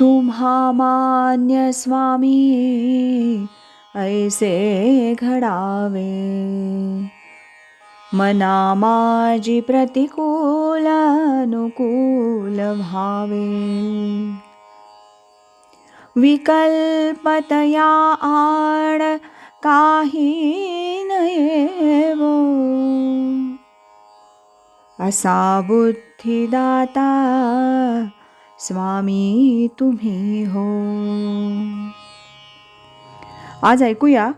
तुम्हा मान्य स्वामी ऐसे घडावे। मना माझी प्रतिकूल अनुकूल भावे विकल्पतया आड काही नयेवो असा बुद्धिदाता स्वामी तुम्ही हो. आज ऐकूया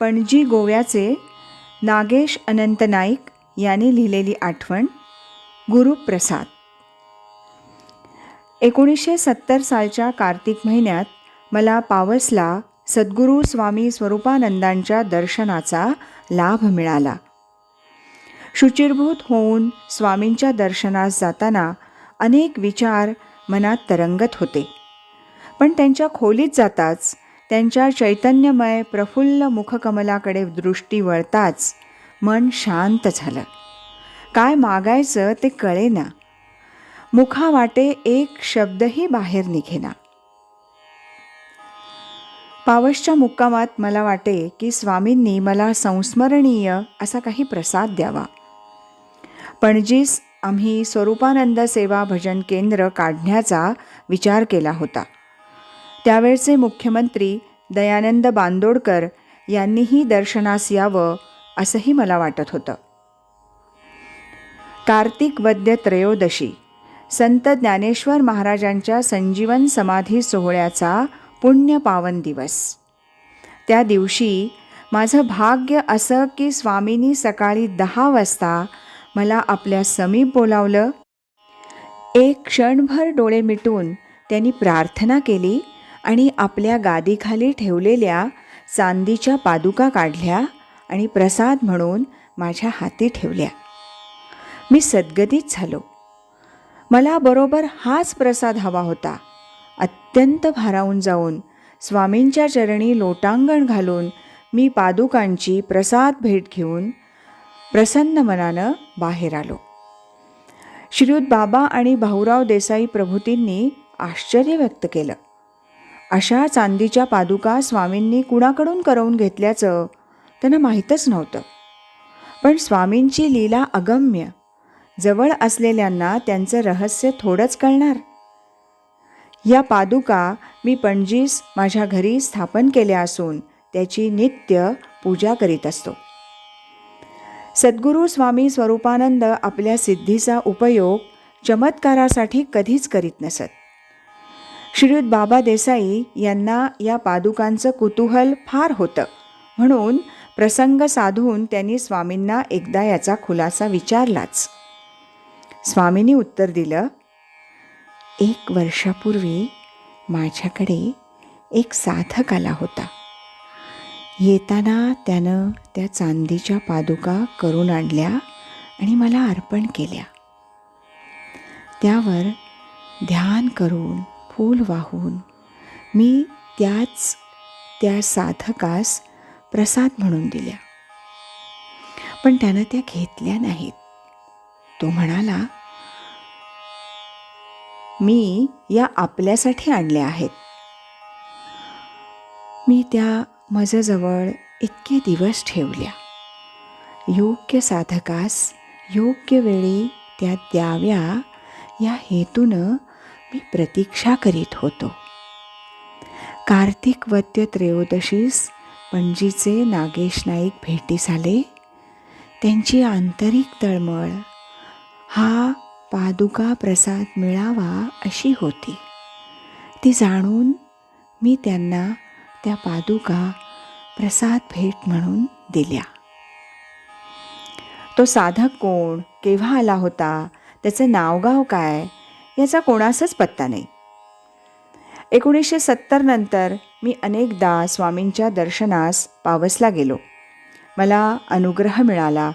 पणजी गोव्याचे नागेश अनंत नाईक यांनी लिहिलेली आठवण गुरुप्रसाद. एकोणीसशे सत्तर सालच्या कार्तिक महिन्यात मला पावसला सद्गुरू स्वामी स्वरूपानंदांच्या दर्शनाचा लाभ मिळाला. शुचिरभूत होऊन स्वामींच्या दर्शनास जाताना अनेक विचार मनात तरंगत होते. पण त्यांच्या खोलीत जाताच त्यांच्या चैतन्यमय प्रफुल्ल मुखकमलाकडे दृष्टी वळताच मन शांत झालं. काय मागायचं ते कळेना. मुखावाटे एक शब्दही बाहेर निघेना. पावसच्या मुक्कामात मला वाटे की स्वामींनी मला संस्मरणीय असा काही प्रसाद द्यावा. पणजीस आम्ही स्वरूपानंद सेवा भजन केंद्र काढण्याचा विचार केला होता. त्यावेळचे मुख्यमंत्री दयानंद बांदोडकर यांनीही दर्शनास यावं असंही मला वाटत होतं. कार्तिक वद्य त्रयोदशी संत ज्ञानेश्वर महाराजांच्या संजीवन समाधी सोहळ्याचा पुण्य पावन दिवस. त्या दिवशी माझं भाग्य असं की स्वामींनी सकाळी दहा वाजता मला आपल्या समीप बोलावलं. एक क्षणभर डोळे मिटून त्यांनी प्रार्थना केली आणि आपल्या गादीखाली ठेवलेल्या चांदीच्या पादुका काढल्या आणि प्रसाद म्हणून माझ्या हाती ठेवल्या. मी सद्गतीत झालो. मला बरोबर हाच प्रसाद हवा होता. अत्यंत भारावून जाऊन स्वामींच्या चरणी लोटांगण घालून मी पादुकांची प्रसाद भेट घेऊन प्रसन्न मनानं बाहेर आलो. श्रीयुत बाबा आणि भाऊराव देसाई प्रभूतींनी आश्चर्य व्यक्त केलं. अशा चांदीच्या पादुका स्वामींनी कुणाकडून करवून घेतल्याचं त्यांना माहीतच नव्हतं. पण स्वामींची लीला अगम्य. जवळ असलेल्यांना त्यांचं रहस्य थोडंच कळणार. या पादुका मी पणजीस माझ्या घरी स्थापन केल्या असून त्याची नित्य पूजा करीत असतो. सद्गुरू स्वामी स्वरूपानंद आपल्या सिद्धीचा उपयोग चमत्कारासाठी कधीच करीत नसत. श्रीयुत बाबा देसाई यांना या पादुकांचं कुतूहल फार होतं. म्हणून प्रसंग साधून त्यांनी स्वामींना एकदा याचा खुलासा विचारलाच. स्वामींनी उत्तर दिलं एक वर्षापूर्वी माझ्याकडे एक साधक आला होता. येताना त्यानं त्या चांदीच्या पादुका करून आणल्या आणि मला अर्पण केल्या. त्यावर ध्यान करून फूल वाहून मी त्याच त्या साधकास प्रसाद म्हणून दिल्या. पण त्यानं त्या घेतल्या नाहीत. तो म्हणाला मी या आपल्यासाठी आणल्या आहेत. मी त्या माझ्याजवळ इतके दिवस ठेवल्या. योग्य साधकास योग्य वेळी त्या द्याव्या या हेतूनं मी प्रतीक्षा करीत होतो. कार्तिक वद्य त्रयोदशीस पणजीचे नागेश नाईक भेटीस आले त्यांची आंतरिक तळमळ हा पादुका प्रसाद मिळावा अशी होती. ती जाणून मी त्यांना त्या पादुका प्रसाद भेट म्हणून दिल्या. तो साधक कोण? केव्हा आला होता? त्याचं नावगाव काय? याचा कोणाचाच पत्ता नाही. एकोणीसशे सत्तर नंतर मी अनेकदा स्वामींच्या दर्शनास पावसला गेलो. मला अनुग्रह मिळाला.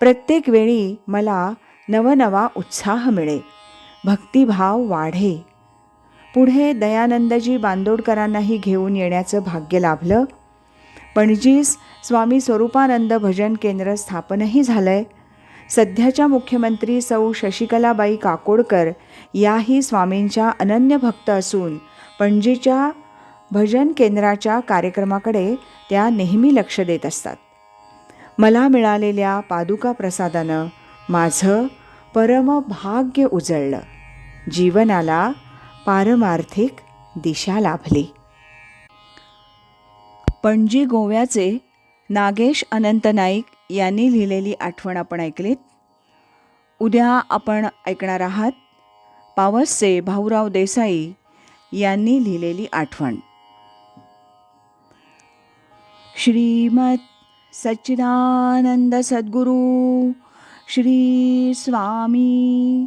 प्रत्येक वेळी मला नवनवा उत्साह मिळे. भक्तिभाव वाढे. पुढे दयानंदजी बांदोडकरांनाही घेऊन येण्याचं भाग्य लाभलं. पणजीस स्वामी स्वरूपानंद भजन केंद्र स्थापनही झालं आहे सध्याच्या मुख्यमंत्री सौ शशिकलाबाई काकोडकर याही स्वामींच्या अनन्य भक्त असून पणजीच्या भजन केंद्राच्या कार्यक्रमाकडे त्या नेहमी लक्ष देत असतात. मला मिळालेल्या पादुका प्रसादानं माझं परमभाग्य उजळलं. जीवनाला पारमार्थिक दिशा लाभली. पणजी गोव्याचे नागेश अनंत नाईक यांनी लिहिलेली आठवण आपण ऐकलीत. उद्या आपण ऐकणार आहात पावसचे भाऊराव देसाई यांनी लिहिलेली आठवण. श्रीमत सच्चिदानंद सद्गुरू श्री स्वामी